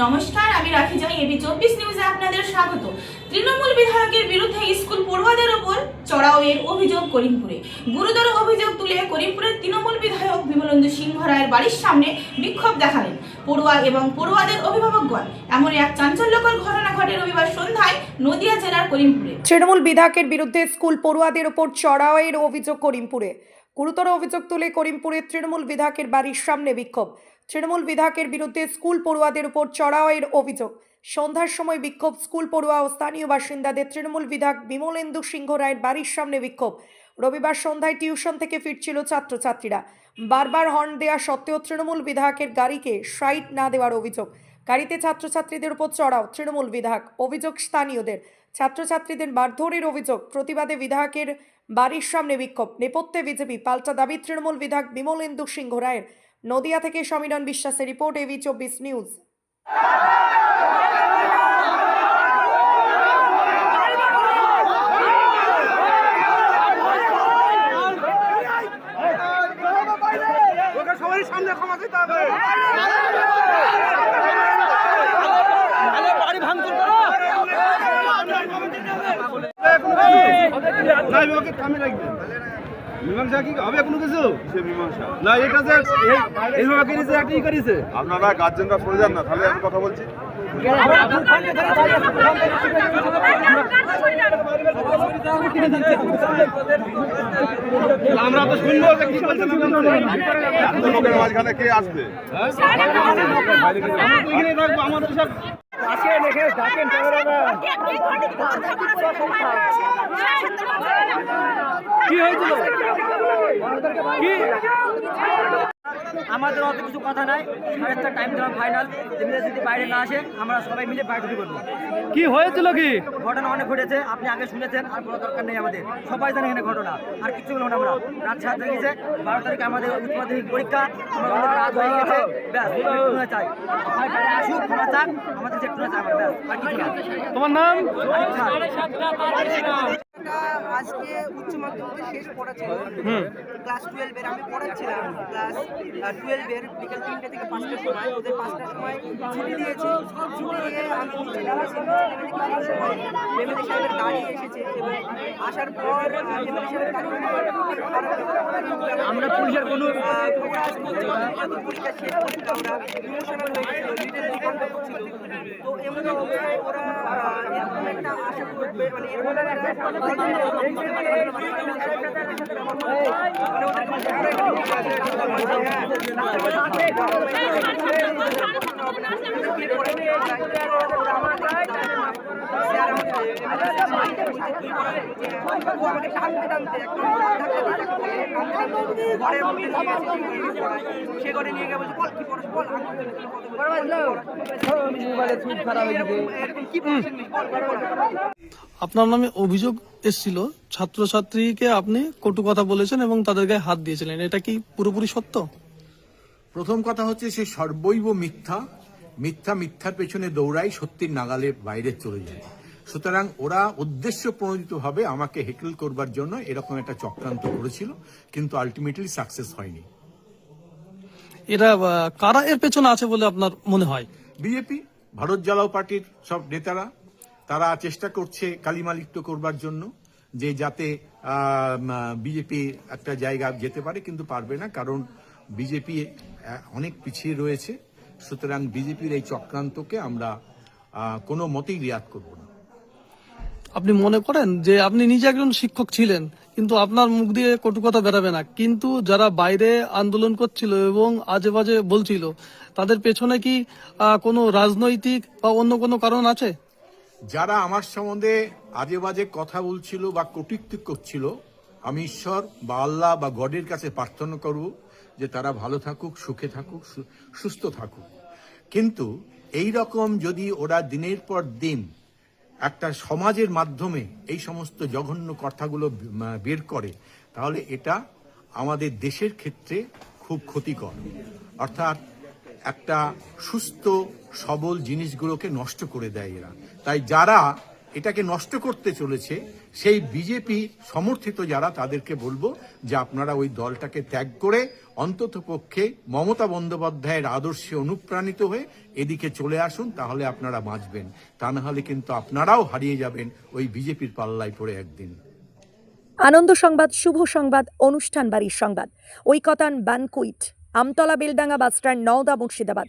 নমস্কার, আমি রাখি যাই এবি চব্বিশ নিউজে আপনাদের স্বাগত। তৃণমূল বিধায়কের বিরুদ্ধে স্কুল পড়ুয়াদের ওপর চড়াওয়ের অভিযোগ করিমপুরে। গুরুতর অভিযোগ তুলে করিমপুরের তৃণমূল বিধায়ক বিমলেন্দু সিংহ রায়ের বাড়ির সামনে বিক্ষোভ দেখালেন পড়ুয়া এবং পড়ুয়াদের অভিভাবকগণ। এমন এক চাঞ্চল্যকর ঘটনা ঘটে রবিবার সন্ধ্যায় নদিয়া জেলার করিমপুরে। তৃণমূল বিধায়কের বিরুদ্ধে স্কুল পড়ুয়াদের ওপর চড়াওয়ের অভিযোগ করিমপুরে। গুরুতর অভিযোগ তুলে করিমপুরের তৃণমূল বিধায়কের বাড়ির সামনে বিক্ষোভ। তৃণমূল বিধায়কের বিরুদ্ধে স্কুল পড়ুয়াদের উপর চড়াওয়ের অভিযোগ। সন্ধ্যার সময় বিক্ষোভ, স্কুল পড়ুয়া ও স্থানীয় বাসিন্দাদের তৃণমূল বিধায়ক বিমলেন্দু সিংহ রায়ের বাড়ির সামনে বিক্ষোভ। রবিবার সন্ধ্যায় টিউশন থেকে ফিরছিল ছাত্রছাত্রীরা। বারবার হর্ন দেওয়া সত্ত্বেও তৃণমূল বিধায়কের গাড়িকে সাইড না দেওয়ার অভিযোগ। গাড়িতে ছাত্রছাত্রীদের উপর চড়াও, তৃণমূল বিধায়ক, অভিযোগ স্থানীয়দের। ছাত্রছাত্রীদের মারধরের অভিযোগ, প্রতিবাদে বিধায়কের বাড়ির সামনে বিক্ষোভ। নেপথ্যে বিজেপি পাল্টা দাবি, তৃণমূল বিধায়ক বিমলেন্দু সিংহ রায়ের। নদিয়া থেকে সমীরণ বিশ্বাসের রিপোর্ট এভি চব্বিশ নিউজ। সামনে ক্ষমা দিতে হবে মীমাংসা কি হবে কোনো কিছু? সে মীমাংসা? না এটা যে এইভাবে করেছে আপনারা গার্জেনরা সরে যান না তাহলে আমি কথা বলছি। আমরা তো শুনব যে কি বলছেন লোকের মাঝখানে কে আসবে? এখানে থাকব আমাদের সব আসেন এখানে ডাকেন কি হয়েছিল? কি? আমাদের অত কিছু কথা নাই। সাড়ে টাইম দেওয়া ফাইনাল এমনি যদি বাইরে না আসে আমরা সবাই মিলে বাইরে ঢুকে পড়ব কি হয়েছিল কি? ঘটনা অনেক ঘটেছে আপনি আগে শুনেছেন আর কোনো দরকার নেই আমাদের। সবাই জানে এখানে ঘটনা আর কিছু বলব না আমরা। রাত সাত হয়ে গেছে বারো তারিখে আমাদের উচ্চ মাধ্যমিক পরীক্ষা আমরা রাত হয়ে গেছে। ব্যাস চাই। আসুক ক্ষমা চান আমাদের যে একটু না চাই আমার ব্যাস আর কিছু না। তোমার নাম? আজকে উচ্চ মাধ্যমিকের শেষ পড়া ছিল। ক্লাস টুয়েলভের আমি পড়াচ্ছিলাম ক্লাস টুয়েলভের বিকেল তিনটে থেকে পাঁচটার সময়। ওদের পাঁচটার সময় ছুটি দিয়েছি। ছুটি দিয়ে আমি নিচে নেমেছি সাহেবের গাড়ি এসেছে এবং আসার পর এমএলএ সাহেবের গাড়ি আমরা পুলিশের কোনো পরীক্ষা শেষ পরীক্ষা ওরা ইমোশনাল হয়ে গেছিল লিডের ডিফান্ড করছিল তো এমন অবস্থায় ওরা এরকম একটা আশা করবে মানে এরকম একটা সে ঘরে নিয়ে গিয়ে বলছে বল কি পড়াস বল এরকম কি বল। আপনার নামে অভিযোগ এসেছিল। ছাত্রছাত্রীকে আপনি কটু কথা বলেছেন এবং তাদের গায়ে হাত দিয়েছিলেন। এটা কি পুরোপুরি সত্য? প্রথম কথা হচ্ছে সে সর্বৈব মিথ্যা। মিথ্যা মিথ্যার পেছনে দৌড়াই সত্যির নাগালে বাইরে চলে যায়। সুতরাং ওরা উদ্দেশ্য প্রণোদিতভাবে আমাকে হেকল করবার জন্য এরকম একটা চক্রান্ত করেছিল কিন্তু আলটিমেটলি সাকসেস হয়নি। এরা কারা এর পেছনে আছে বলে আপনার মনে হয়? বিজেপি ভারত জ্বালাও পার্টির সব নেতারা। তারা চেষ্টা করছে কালিমালিপ্ত করবার জন্য যে যাতে বিজেপি একটা জায়গা যেতে পারে, কিন্তু পারবে না, কারণ বিজেপি অনেক পিছিয়ে রয়েছে। সুতরাং বিজেপির এই চক্রান্তকে আমরা কোনো মতেই রিয়াদ করব না। আপনি মনে করেন যে আপনি নিজে একজন শিক্ষক ছিলেন, কিন্তু আপনার মুখ দিয়ে কটু কথা বেরাবে না। কিন্তু যারা বাইরে আন্দোলন করছিল এবং আজে বাজে বলছিল, তাদের পেছনে কি কোনো রাজনৈতিক বা অন্য কোনো কারণ আছে? যারা আমার সম্বন্ধে আজে বাজে কথা বলছিল বা কটূক্তি করছিল, আমি ঈশ্বর বা আল্লাহ বা গডের কাছে প্রার্থনা করব যে তারা ভালো থাকুক, সুখে থাকুক সুস্থ থাকুক। কিন্তু এই রকম যদি ওরা দিনের পর দিন একটা সমাজের মাধ্যমে এই সমস্ত জঘন্য কথাগুলো বের করে, তাহলে এটা আমাদের দেশের ক্ষেত্রে খুব ক্ষতিকর। অর্থাৎ একটা সুস্থ, সবল জিনিসগুলোকে নষ্ট করে দেয় এরা। তাই যারা এটাকে নষ্ট করতে চলেছে, সেই বিজেপি সমর্থিত যারা, তাদেরকে বলব যে আপনারা ওই দলটাকে ত্যাগ করে অন্তত পক্ষে মমতা বন্দ্যোপাধ্যায়ের আদর্শে অনুপ্রাণিত হয়ে এদিকে চলে আসুন, তাহলে আপনারা বাঁচবেন। তা না হলে কিন্তু আপনারাও হারিয়ে যাবেন ওই বিজেপির পাল্লায় পড়ে একদিন। আনন্দ সংবাদ, শুভ সংবাদ, অনুষ্ঠান বাড়ির সংবাদ। Oikotan banquet, Amtala Beldanga bus stand Nowda Murshidabad.